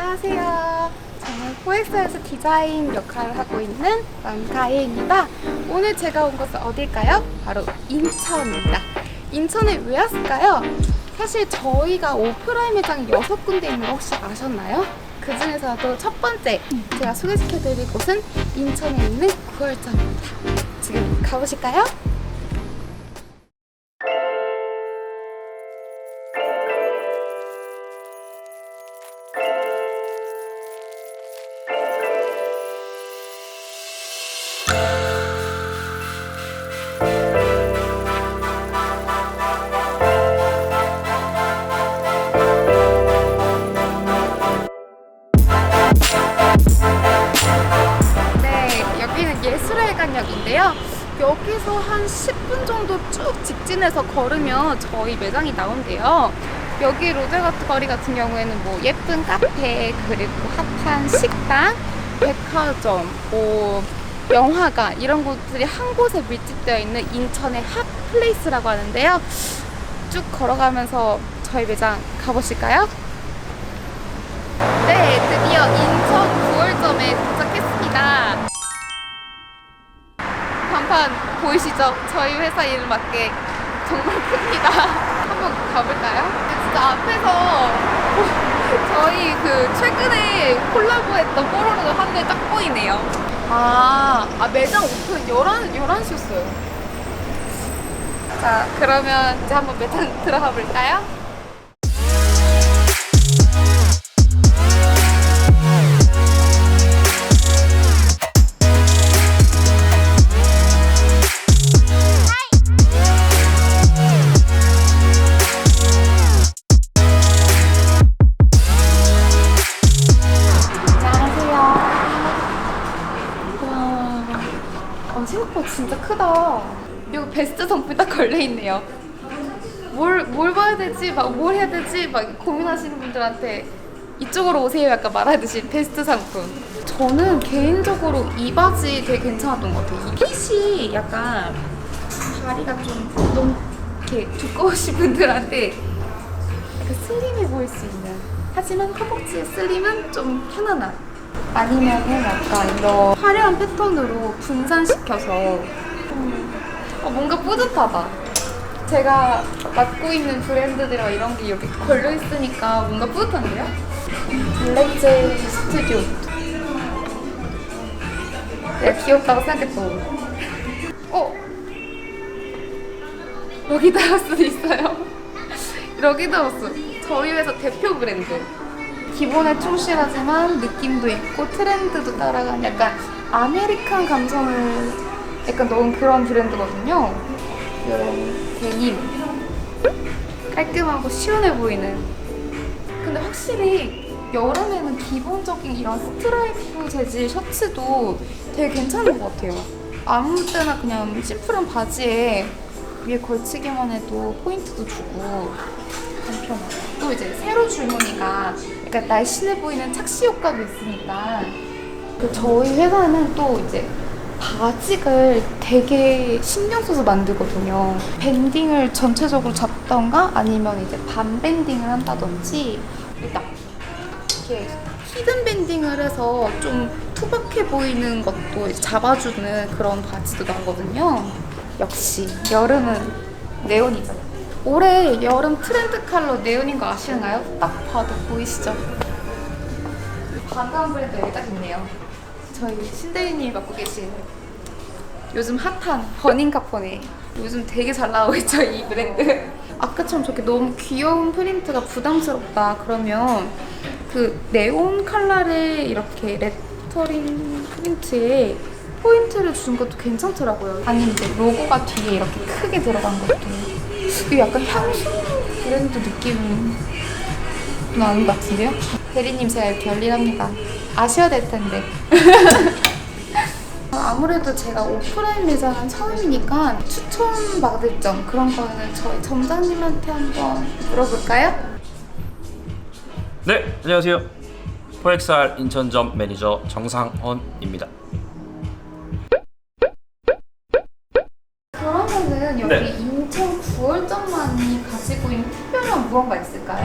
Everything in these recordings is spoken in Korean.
안녕하세요. 저는 포엑스에서 디자인 역할을 하고 있는 남가혜입니다. 오늘 제가 온 곳은 어딜까요? 바로 인천입니다. 인천에 왜 왔을까요? 사실 저희가 오프라인 매장이 6군데 있는 거 혹시 아셨나요? 그 중에서도 첫 번째 제가 소개시켜드릴 곳은 인천에 있는 9월점입니다. 지금 가보실까요? 한 10분 정도 쭉 직진해서 걸으면 저희 매장이 나온대요. 여기 로제가트 거리 같은 경우에는 뭐 예쁜 카페, 그리고 핫한 식당, 백화점, 뭐 영화관 이런 곳들이 한 곳에 밀집되어 있는 인천의 핫플레이스라고 하는데요. 쭉 걸어가면서 저희 매장 가보실까요? 네, 드디어 인천 9월점에 도착했습니다. 간판 보이시죠? 저희 회사 이름 맞게 정말 큽니다. 한번 가볼까요? 진짜 앞에서 저희 그 최근에 콜라보했던 뽀로로가 한대딱 보이네요. 아, 아 매장 오픈 11, 11시였어요. 자, 그러면 이제 한번 매장 들어가 볼까요? 진짜 크다. 이거 베스트 상품이 딱 걸려있네요. 뭘, 뭘 봐야 되지, 막 뭘 해야 되지, 막 고민하시는 분들한테 이쪽으로 오세요 약간 말하듯이 베스트 상품. 저는 개인적으로 이 바지 되게 괜찮았던 것 같아요. 이 핏이 약간 다리가 좀 너무 이렇게 두꺼우신 분들한테 약간 슬림해 보일 수 있는 하지만 허벅지의 슬림은 좀 편안한 아니면은 약간 이런 화려한 패턴으로 분산시켜서 좀, 어, 뭔가 뿌듯하다. 제가 맡고 있는 브랜드들이랑 이런 게 이렇게 걸려 있으니까 뭔가 뿌듯한데요? 블랙제이 스튜디오. 내가 귀엽다고 생각했던 어? 여기다가 수도 있어요. 러기더우스 저희 회사 대표 브랜드 기본에 충실하지만 느낌도 있고 트렌드도 따라가는 약간 아메리칸 감성을 약간 넣은 그런 브랜드거든요. 이런 데님. 깔끔하고 시원해 보이는. 근데 확실히 여름에는 기본적인 이런 스트라이프 재질 셔츠도 되게 괜찮은 것 같아요. 아무 때나 그냥 심플한 바지에 위에 걸치기만 해도 포인트도 주고 간편하고 또 이제 세로 줄무늬가 약간 날씬해 보이는 착시 효과도 있으니까 그 저희 회사는 또 이제 바직을 되게 신경 써서 만들거든요. 밴딩을 전체적으로 잡던가 아니면 이제 반 밴딩을 한다든지 일단 이렇게 히든 밴딩을 해서 좀 투박해 보이는 것도 잡아주는 그런 바지도 나오거든요. 역시 여름은 네온이죠. 올해 여름 트렌드 컬러 네온인 거 아시나요? 딱 봐도 보이시죠? 반가운 브랜드 여기 딱 있네요. 저희 신대리님이 맡고 계신 요즘 핫한 버닝 카포네 요즘 되게 잘 나오고 있죠 이 브랜드 아까처럼 저렇게 너무 귀여운 프린트가 부담스럽다 그러면 그 네온 컬러를 이렇게 레터링 프린트에 포인트를 준 것도 괜찮더라고요 아니면 이제 로고가 뒤에 이렇게 크게 들어간 것도 이게 약간 향수 브랜드 느낌 나는 것 같은데요? 대리님 제가 이렇게 열일합니다 아셔야 될 텐데 아무래도 제가 오프라인 매장은 처음이니까 추천받을 점 그런 거는 저희 점장님한테 한번 물어볼까요? 네, 안녕하세요. 포엑스알 인천점 매니저 정상헌입니다.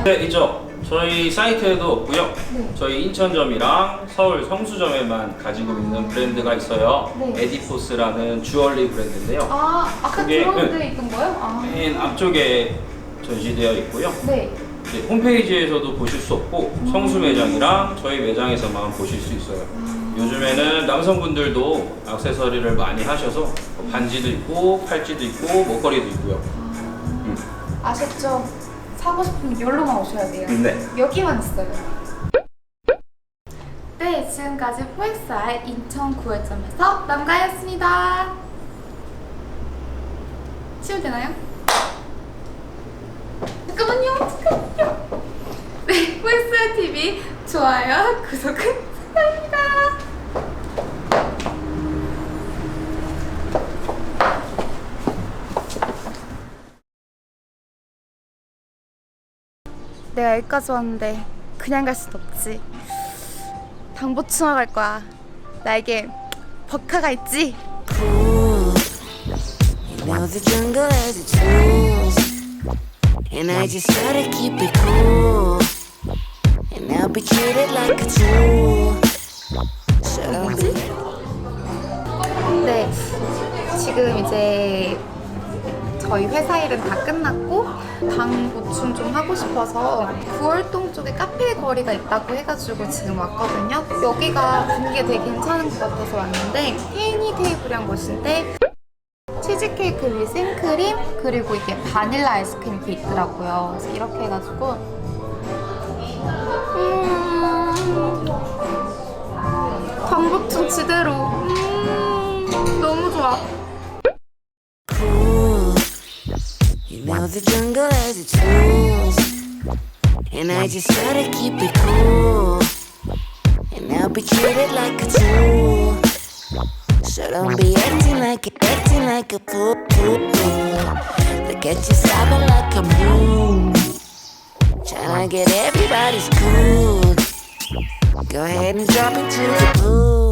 네. 인천 9월점만이 가지고 있는 특별한 무언가 있을까요? 네, 있죠. 저희 사이트에도 없고요. 네. 저희 인천점이랑 서울 성수점에만 가지고 있는 브랜드가 있어요. 네. 에디포스라는 주얼리 브랜드인데요. 아, 아까 그게- 들어온 데 있던 거요? 아, 맨 앞쪽에 전시되어 있고요. 네. 이제 홈페이지에서도 보실 수 없고 성수 매장이랑 저희 매장에서만 보실 수 있어요. 요즘에는 남성분들도 액세서리를 많이 하셔서 뭐 반지도 있고 팔찌도 있고 목걸이도 있고요. 음. 아셨죠? 사고 싶으면 여기로만 오셔야 돼요. 네. 여기만 있어요. 네, 지금까지 포엑스알 인천 9회점에서 남가였습니다. 치면 되나요? 잠깐만요, 잠깐만요. 네, 포엑스알 TV 좋아요, 구독은 부탁드립니다. 내가 여기까지 왔는데 그냥 갈 순 없지. 당보충하 갈 거야. 나에게 버카가 있지. cool. You know the jungle has its rules, and I just try to keep it cool. And I'll be treated like a tool. So don't be 네, 지금 이제 저희 회사 일은 다 끝났고 당 보충 좀 하고 싶어서 구월동 쪽에 카페 거리가 있다고 해가지고 지금 왔거든요. 여기가 분위기가 되게 괜찮은 것 같아서 왔는데 테이니 테이블이란 곳인데 치즈케이크 위에 생크림 그리고 이게 바닐라 아이스크림 이렇게 있더라고요. 그래서 이렇게 해가지고 음, 당보충 지대로 음, 너무 좋아. The jungle has its rules, and I just to keep it cool. And I'll be treated like a tool. So don't be acting like acting like a fool. Look at you sobbing like a moon. Tryna get everybody's cool. Go ahead and drop into the pool.